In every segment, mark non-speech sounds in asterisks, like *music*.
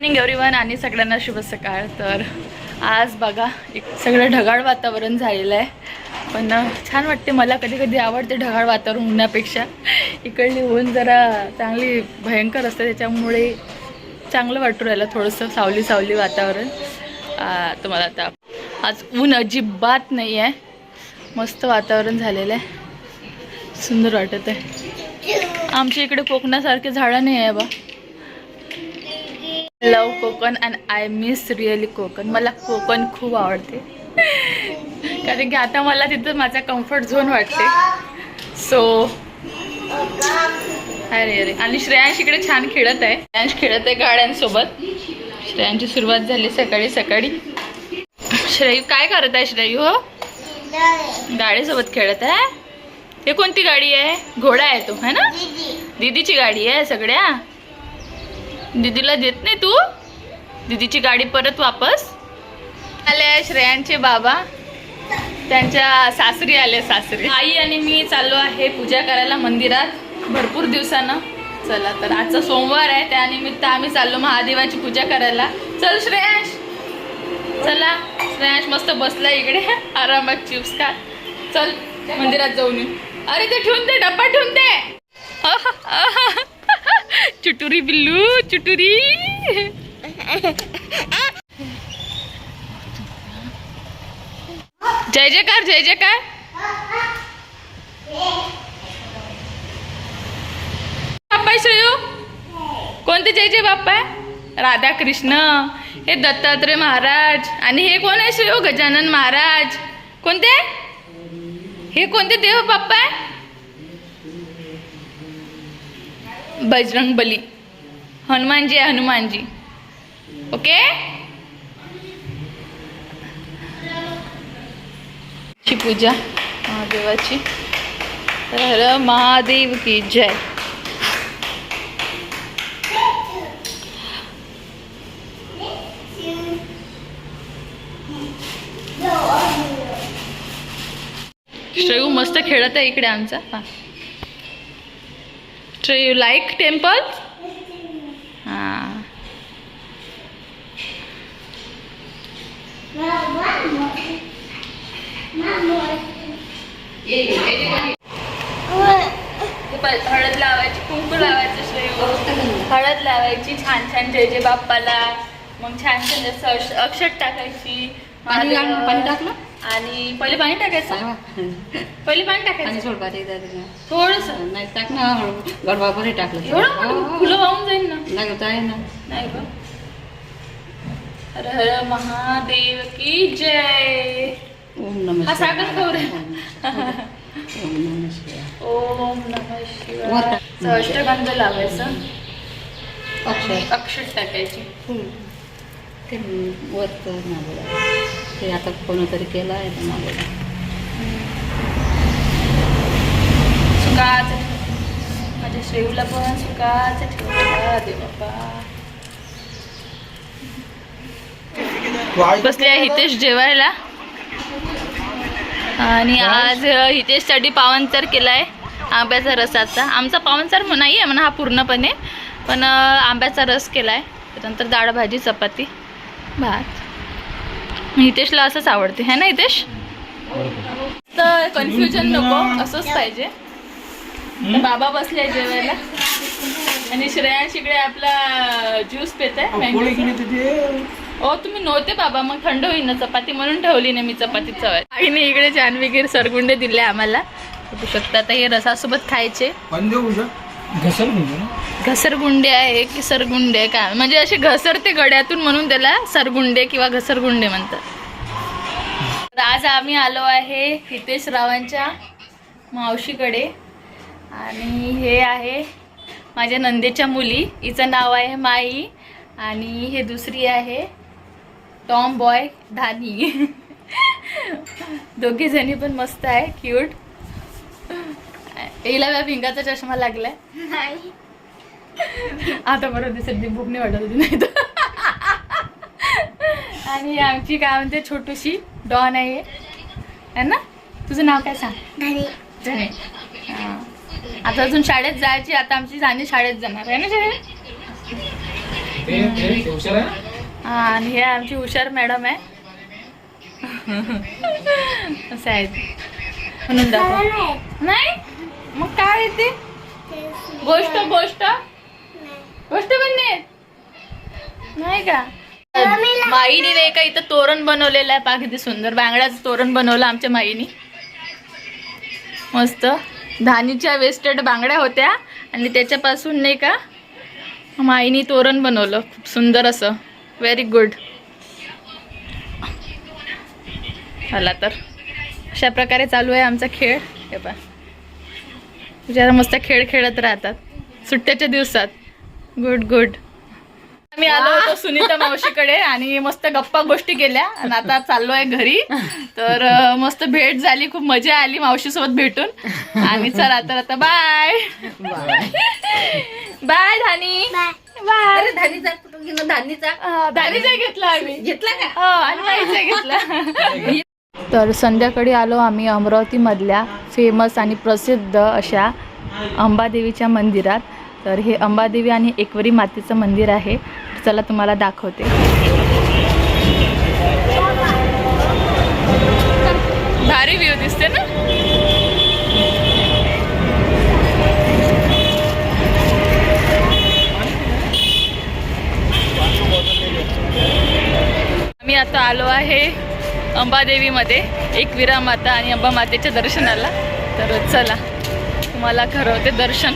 Morning everyone आणि सगळ्यांना शुभ सकाळ. तर आज बघा एक सगळं ढगाळ वातावरण झालेलं आहे. पण छान वाटते. मला कधी कधी आवडते ढगाळ वातावरण होण्यापेक्षा इकडली ऊन जरा चांगली भयंकर असते. त्याच्यामुळे चांगलं वाटू राहिलं थोडंसं सावली सावली वातावरण तुम्हाला आता आज ऊन अजिबात नाही आहे. मस्त वातावरण झालेलं आहे. सुंदर वाटत आहे. आमच्या इकडे कोकणासारखे झाडं नाही आहे बा. Love Konkan and I miss really Konkan. मला कोकण खूप आवडते. कारण की आता मला तिथं माझा कम्फर्ट झोन वाटते. सो अरे अरे. आणि श्रेयांश इकडे छान खेळत आहे. श्रेयांश खेळत आहे गाड्यांसोबत. श्रेयांची सुरुवात झाली सकाळी सकाळी. श्रेयू काय करत आहे श्रेयू हो? गाडीसोबत खेळत आहे? हे कोणती गाडी आहे? घोडा आहे तो है ना? दीदीची गाडी आहे सगळ्या? दीदीला देत नाही तू? दीदीची गाडी परत वापस. आले श्रेयांचे बाबा. त्यांच्या सासरी आले सासरी. आई आणि मी चाललो आहे पूजा करायला मंदिरात. भरपूर दिवसानं. चला तर आजचा सोमवार आहे त्यानिमित्त आम्ही चाललो महादेवाची पूजा करायला. चल श्रेयांश. चला. श्रेयांश मस्त बसला इकडे. आरामात चिप्स का चल मंदिरात जाऊन येऊ. अरे ते ठेवून दे डब्बा ठेवून दे. चुटुरी बिल्लू चुटुरी. जय जयकार जय जयकार. बाप्पा श्रेयू कोणते जय जय बाप्पा? आहे राधा कृष्ण. हे दत्तात्रय महाराज. आणि हे कोण आहे श्रेयू गजानन महाराज? कोणते? हे कोणते देव बाप्पा? आहे बजरंग बली. हनुमानजी आहे हनुमानजी. ओके? ची पूजा. महादेवाची. तर महादेव की जय. श्रेयू मस्त खेळत आहे इकडे आमचा. हा. So you like temples? Ah. हळद लावायची कुंकू लावायचं श्रेय हळद लावायची छान छान जय जय बाप्पाला मग छान छान जसं अक्ष- अक्षत टाकायची पाणी टाकलं? आणि पहिले पाणी टाकायचं? पहिले पाणी टाकायचं? पाणी सोड झालं थोडस. नाही टाक ना गडबा बरे टाकलं. एवढं मोठं फुलं वाहून जाईल ना? लागत आहे ना. नाही का हर हर महादेव की जय. ओम नमः हा सागर. गौर ओम नमः शिवाय. ओम नमः शिवाय. अष्टगंध लावायचं. अक्षय अक्षत टाकायची. ते वर कर ना बोला ते आता कोणतरी केलं आहे ना सुकाचं माझ्या श्रेयूला पण सुकाचं ठेवला दे बसले हितेश जेवायला. आणि आज हितेशसाठी पावनचार केला आहे आंब्याचा रसाचा आमचा पावनचार नाही आहे म्हणा हा पूर्णपणे. पण आंब्याचा रस केला आहे त्यानंतर डाळ भाजी चपाती भात. हितेशला असंच आवडते है ना हितेश? तर कन्फ्युजन नको असंच पाहिजे. बाबा बसले जेवायला. आणि श्रेयांश इकडे आपला ज्यूस पेत आहे ओ तुम्ही नव्हते बाबा मग थंड होईल ना चपाती म्हणून ठेवली नाही मी चपाती चवाय आईने इकडे छान वगैरे सरगुंडे दिले आम्हाला. बघू शकता आता हे रसासोबत खायचे. म्हणजे घसरगुंडे आहे की सरगुंडे काय? म्हणजे असे घसरते गड्यातून म्हणून त्याला सरगुंडे किंवा घसरगुंडे म्हणतात. तर आज आम्ही आलो आहे हितेश रावांच्या मावशीकडे. आणि हे आहे माझ्या नंदेच्या मुली. हिचं नाव आहे माई. आणि हे दुसरी आहे टॉम बॉय धानी. दोघीजणी पण मस्त आहे क्यूट. हिला भिंगाचा चष्मा लागलाय. आता बरं दिसत भूक नाही वाटत होती नाही तर. आणि आमची काय म्हणते छोटूशी डॉन आहे. है ना? तुझं नाव काय सांग? धने. आता अजून शाळेत जायची आता आमची जाणी शाळेत जाणार आहे ना शाळेत? हा, आणि हे आमची हुशार मॅडम आहे. असं आहे म्हणून दाखव. नाही मग काय येते गोष्ट गोष्ट. गोष्ट बनणे. नाही का? माईने नाही का इथं तोरण बनवलेलं आहे. किती सुंदर बांगड्याचं तोरण बनवलं आमच्या माईनी. मस्त. धानीच्या वेस्टेड बांगड्या होत्या. आणि त्याच्यापासून नाही का माईनी तोरण बनवलं. खूप सुंदर असं. व्हेरी गुड आला तर. अशा प्रकारे चालू आहे आमचा खेळ. हे पहा. जरा मस्त खेळ खेळत राहतात. सुट्ट्याच्या दिवसात. गुड गुड आम्ही आलो होतो सुनीता मावशीकडे आणि मस्त गप्पा गोष्टी केल्या. आणि आता चाललो आहे घरी. तर मस्त भेट झाली. खूप मजा आली मावशीसोबत भेटून. आणि चला तर आता बाय बाय धानी. बाय धानीचा धानीचा. धानीचा घेतला आम्ही. घेतला का? हो आणि घेतला. *laughs* तर संध्याकाळी आलो आम्ही अमरावतीमधल्या फेमस आणि प्रसिद्ध अशा अंबादेवीच्या मंदिरात. तर हे अंबादेवी आणि एकवरी मातेचं मंदिर आहे. चला तुम्हाला दाखवते. भारी व्ह्यू दिसते ना? आम्ही आता आलो आहे अंबादेवीमध्ये एकविरा माता आणि अंबा मातेच्या दर्शनाला. तर चला. तुम्हाला खरवते दर्शन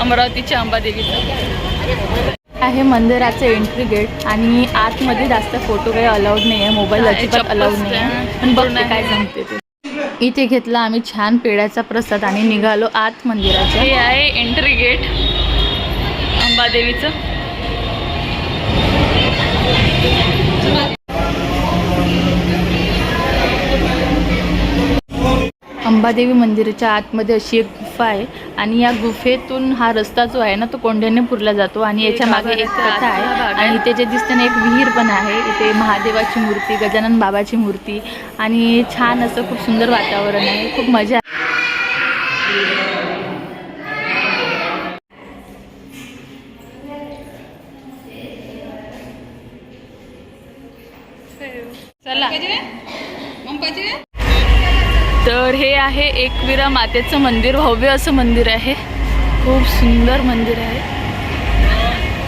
अमरावतीच्या अंबादेवीचं. आहे मंदिराचं एंट्री गेट आणि आतमध्ये जास्त फोटो काही अलाउड नाही आहे मोबाईल अजिबात अलाउड नाही आहे पण बघते काय आहे. जमते ते. इथे घेतला आम्ही छान पेड्याचा प्रसाद आणि निघालो आत मंदिराच्या. हे आहे एंट्री गेट अंबादेवीचं. अंबादेवी मंदिराच्या आतमध्ये अशी एक गुफा आहे आणि या गुफेतून हा रस्ता जो आहे ना तो कोंढ्याने पुरला जातो आणि याच्या मागे एक कथा आहे. आणि इथे जे दिसते ना एक विहीर पण आहे. इथे महादेवाची मूर्ती गजानन बाबाची मूर्ती आणि छान असं खूप सुंदर वातावरण आहे. खूप मजा आहे. चला. आहे एकविरा मातेचं मंदिर भव्य असं मंदिर आहे. खूप सुंदर मंदिर आहे.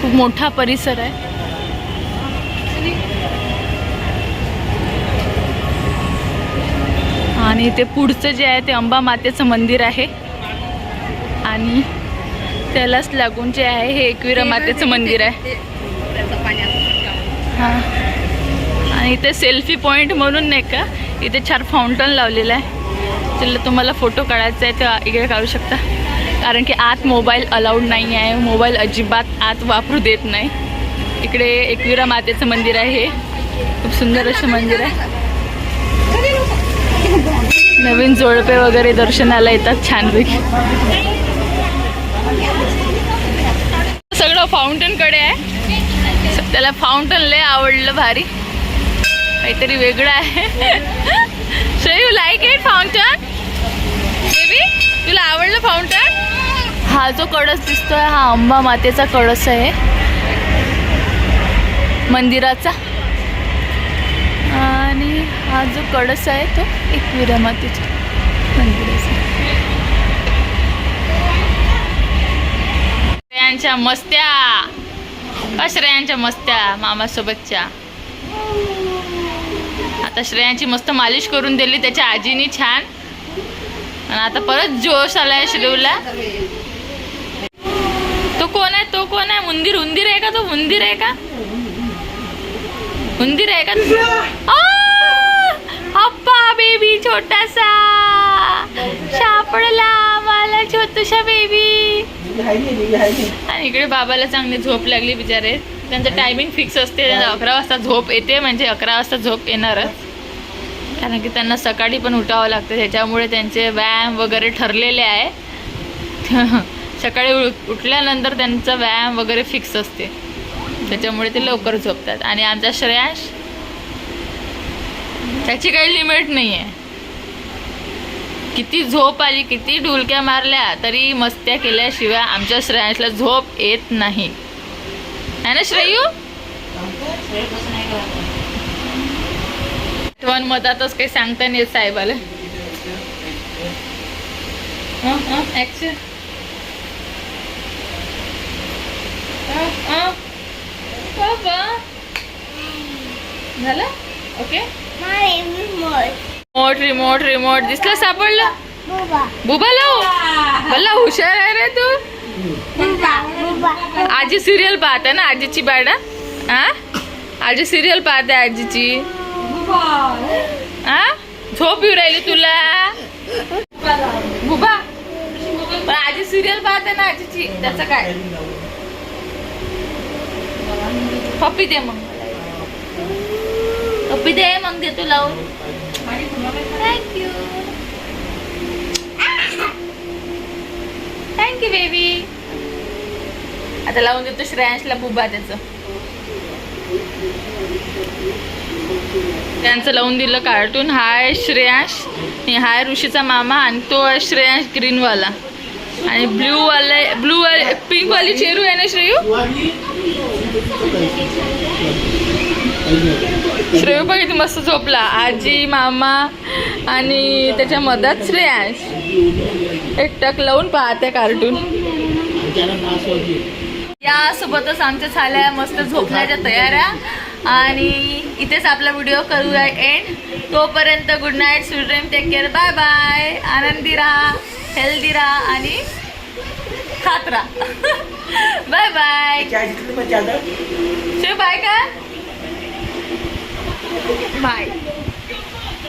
खूप मोठा परिसर आहे. आणि ते पुढचं जे आहे ते अंबा मातेचं मंदिर आहे. आणि त्यालाच लागून जे आहे हे एकविरा मातेचं मंदिर आहे. हां. आणि इथे सेल्फी पॉईंट म्हणून नाही का? इथे छान फाउंटन लावलेलं आहे. त्याला तुम्हाला फोटो काढायचा आहे तर इकडे काढू शकता. कारण की आत मोबाईल अलाउड नाही आहे मोबाईल अजिबात आत वापरू देत नाही. इकडे एकविरा मातेचं मंदिर आहे. हे खूप सुंदर असं मंदिर आहे. नवीन जोडपे वगैरे दर्शनाला येतात छानपैकी. सगळं फाउंटनकडे आहे. त्याला फाउंटन लय आवडलं भारी. काहीतरी वेगळं आहे. So you like it fountain baby तुला आवडलं फाउंटन हा जो कळस दिसतोय हा अंबा मातेचा कळस आहे. मंदिराचा. आणि हा जो कळस आहे तो एकविरा मातेचा मंदिराचा. श्रेयांच्या मस्त्या. श्रेयांच्या मस्त्या मामासोबतच्या? आता श्रेयांची मस्त मालिश करून दिली त्याच्या आजीनी छान आणि आता परत जोश आलाय श्रेवला तो कोण आहे? तो कोण आहे? उंदीर उंदीर आहे का तो? उंदीर आहे का? उंदीर आहे का? अप्पा बेबी छोटासा. सापडला मला छोटूशा बेबी आणि इकडे बाबाला चांगली झोप लागली बिचारे. त्यांचं टायमिंग फिक्स असते. अकरा वाजता झोप येते. म्हणजे अकरा वाजता झोप येणारच. कारण की त्यांना सकाळी पण उठावं लागतं त्याच्यामुळे त्यांचे व्यायाम वगैरे ठरलेले आहे. *laughs* सकाळी उठल्यानंतर त्यांचा व्यायाम वगैरे फिक्स असते. त्याच्यामुळे ते लवकर झोपतात. आणि आमचा श्रेयांश? त्याची काही लिमिट नाही आहे किती झोप आली किती डुलक्या मारल्या तरी मस्त्या केल्याशिवाय आमच्या श्रेयांशला झोप येत नाही. है ना श्रेयू? आठवण मधातच काही सांगता नाही साहेबाला. झालं? ओके. रिमोट रिमोट रिमोट दिसलं सापडलं? बुबा लाव. हुशार आहे रे तू. आजी सिरियल पाहते ना आजीची बाडा हा आजी सिरियल पाहते आजीची. हा झोप येऊ राहिली तुला. बुबा पण आजी सिरियल पाहते ना आजीची. त्याचं काय? पप्पी दे मग. पप्पी दे मग दे तू लावून. थँक्यू थँक्यू बेबी आता लावून देतो श्रेयांशला बुबा त्याचं. त्यांचं लावून दिलं कार्टून. हाय श्रेयांश. हाय ऋषीचा मामा आणि तो आहे श्रेयांश ग्रीनवाला. आणि ब्ल्यू ब्लूवाले ब्लू वाले पिंक वाली चेरू आहे ना श्रेयू? श्रेयू पण किती मस्त झोपला. आजी मामा आणि त्याच्या मधात श्रेयांश. एकटक लावून पाहते कार्टून. यासोबतच आमच्या झाल्या मस्त झोपण्याच्या तयाऱ्या. आणि इथेच आपला व्हिडिओ करूया एंड तोपर्यंत good night sweet dream take care bye bye आनंदी राहा हेल्दी राहा आणि खात राहा. *laughs* बाय बाय शिव बाय का? बाय